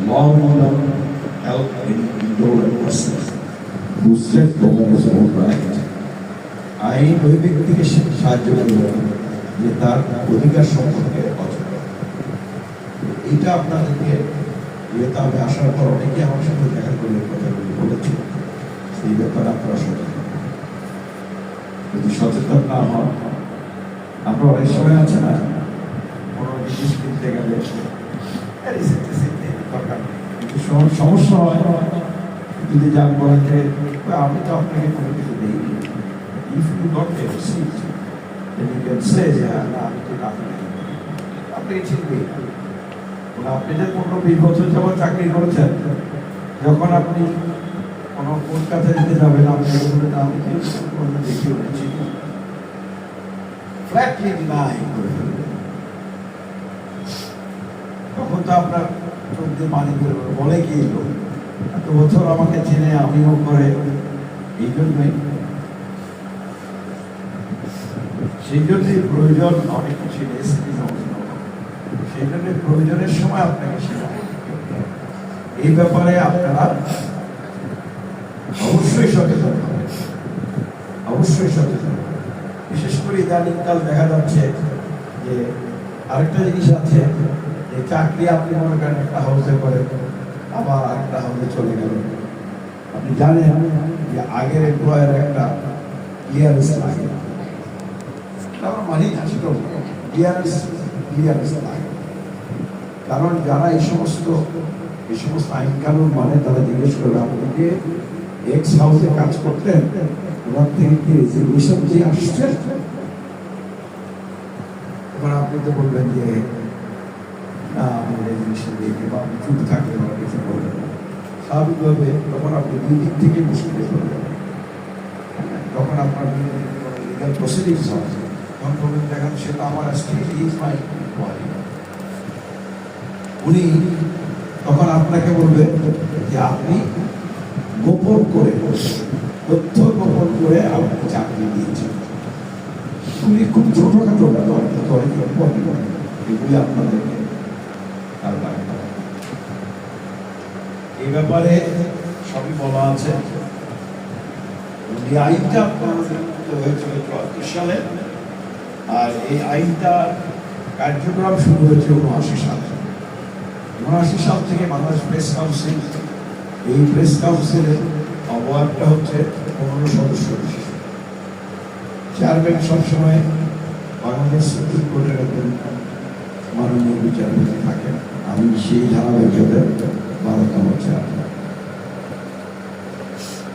will not help any ignorant person who slept over his own right. আইন ওই ব্যক্তিকে সাহায্য করবে যে তার অধিকার সম্পর্কে অচেতন এইটা আপনাদেরকে ইয়েতে আমি আসার পর অনেকে আমার সাথে দেখা করে কথাগুলি বলেছে সেই ব্যাপারে আপনারা সচেতন যদি সচেতন না হন আমরা অনেক সময় আছে না কোনো জিনিস কিনতে গেলে সমস্যা হয়। যদি যান বলেন যে আমি তো আপনাকে কোনো কিছু দিইনি। ইফ ইউ you can যে "হ্যাঁ, না আমি তো টাকা আপনাকে চিনবেই আপনি যে পনেরো বিশ বছর যাবত চাকরি করেছেন যখন আপনি কোনো কাছে যেতে যাবেন আপনি বলবেন আমি কোনো দেখি উঠেছি ফ্ল্যাটলি ডিনাই করে তখন তো আপনার চোখ দিয়ে পানি বেরোবে বলে কি লোক এত বছর আমাকে চেনে, আমিও করে। এই জন্যই। সেই জন্যই প্রয়োজন অনেক কিছু রেসিপি সেই জন্য প্রয়োজনের সময় আপনাকে সেটা এই ব্যাপারে আপনারা অবশ্যই সচেতন হবেন। অবশ্যই সচেতন বিশেষ করে ইদানিংকাল দেখা যাচ্ছে যে আরেকটা জিনিস আছে যে চাকরি আপনি মনে করেন একটা হাউসে করেন আবার আরেকটা হাউসে চলে গেলেন আপনি জানেন যে আগের এমপ্লয়ের একটা ক্লিয়ারেন্স লাগে। আমরা মানি সেটা ক্লিয়ারেন্স ক্লিয়ারেন্স লাগে। কারণ যারা এই সমস্ত এই সমস্ত আইন কানুন মানে তারা জিজ্ঞেস করবে আপনাকে এক্স হাউসে কাজ করতেন? ওনার থেকে কি রেজিগনেশন দিয়ে আসছেন? এবার আপনি তো বলবেন যে, না আমি রেজিগনেশন দিয়ে বা আপনি চুপ থাকলে বা কিছু বলবেন স্বাভাবিকভাবে তখন আপনি দুই দিক থেকে মুশকিলে করবেন তখন আপনার লিগাল প্রসিডিংস হবে। তখন বলবেন, দেখেন সেটা আমার স্ত্রী ইজ মাই উনি তখন আপনাকে বলবে যে, আপনি গোপন করে, তথ্য গোপন করে আপনি দিয়েছেন উনি খুব ছোটখাটো ব্যাপার। এগুলি আপনাদেরকে। এই ব্যাপারে সবই বলা আছে এই আইনটা আপনাদের হয়েছিল চুয়াত্তর সালে, আর এই আইনটা কার্যক্রম শুরু হয়েছে উনআশি সালে উনআশি সাল থেকে বাংলাদেশ প্রেস কাউন্সিল, এই প্রেস কাউন্সিলের অবহারটা হচ্ছে পনেরো সদস্য বিশিষ্ট চেয়ারম্যান সবসময়। বাংলাদেশ সুপ্রিম কোর্টের একজন মাননীয় বিচারপতি থাকেন। আমি সেই ধারাবাহিকতার বারোতম চেয়ারম্যান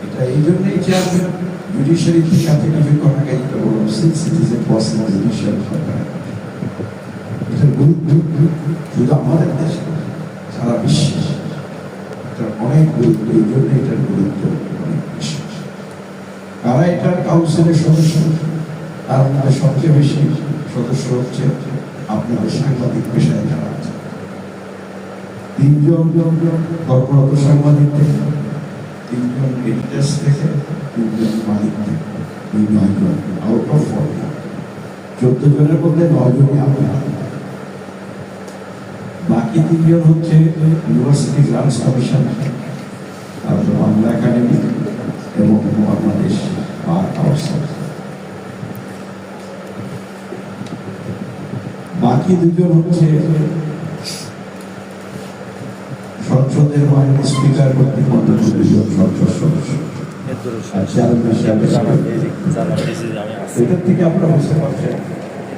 এটা এই জন্যই চেয়ারম্যান জুডিশিয়ারি থেকে আপনি কিছুক্ষণ আগে যেটা বললাম সিক্স সিটিজেন পার্সোনাল জুডিশিয়াল সরকার। এটার গুরুত্ব, শুধু আমাদের দেশে সারা বিশ্বে। এটার অনেক গুরুত্ব, এই জন্য এটার গুরুত্ব, অনেক বেশি কারা এটার কাউন্সিলের সদস্য? তার মধ্যে সবচেয়ে বেশি সদস্য হচ্ছে আপনাদের সাংবাদিক পেশায় যারা আছে। তিনজন কর্মরত সাংবাদিক থেকে, তিনজন এডিটার্স থেকে, তিনজন মালিক থেকে এই নয়জন আউট অফ ফর্টি চোদ্দ জনের মধ্যে নয়জনই আপনারা। বাকি তিনজন হচ্ছে ইউনিভার্সিটি গ্রান্টস কমিশন তারপর বাংলা একাডেমি এবং বাংলাদেশ বার কাউন্সিল বাকি দুজন হচ্ছে সংসদের মাননীয় স্পিকার কর্তৃক মন্ত্রী সংসদ সদস্য এটার থেকে আমরা বুঝতে পারছি।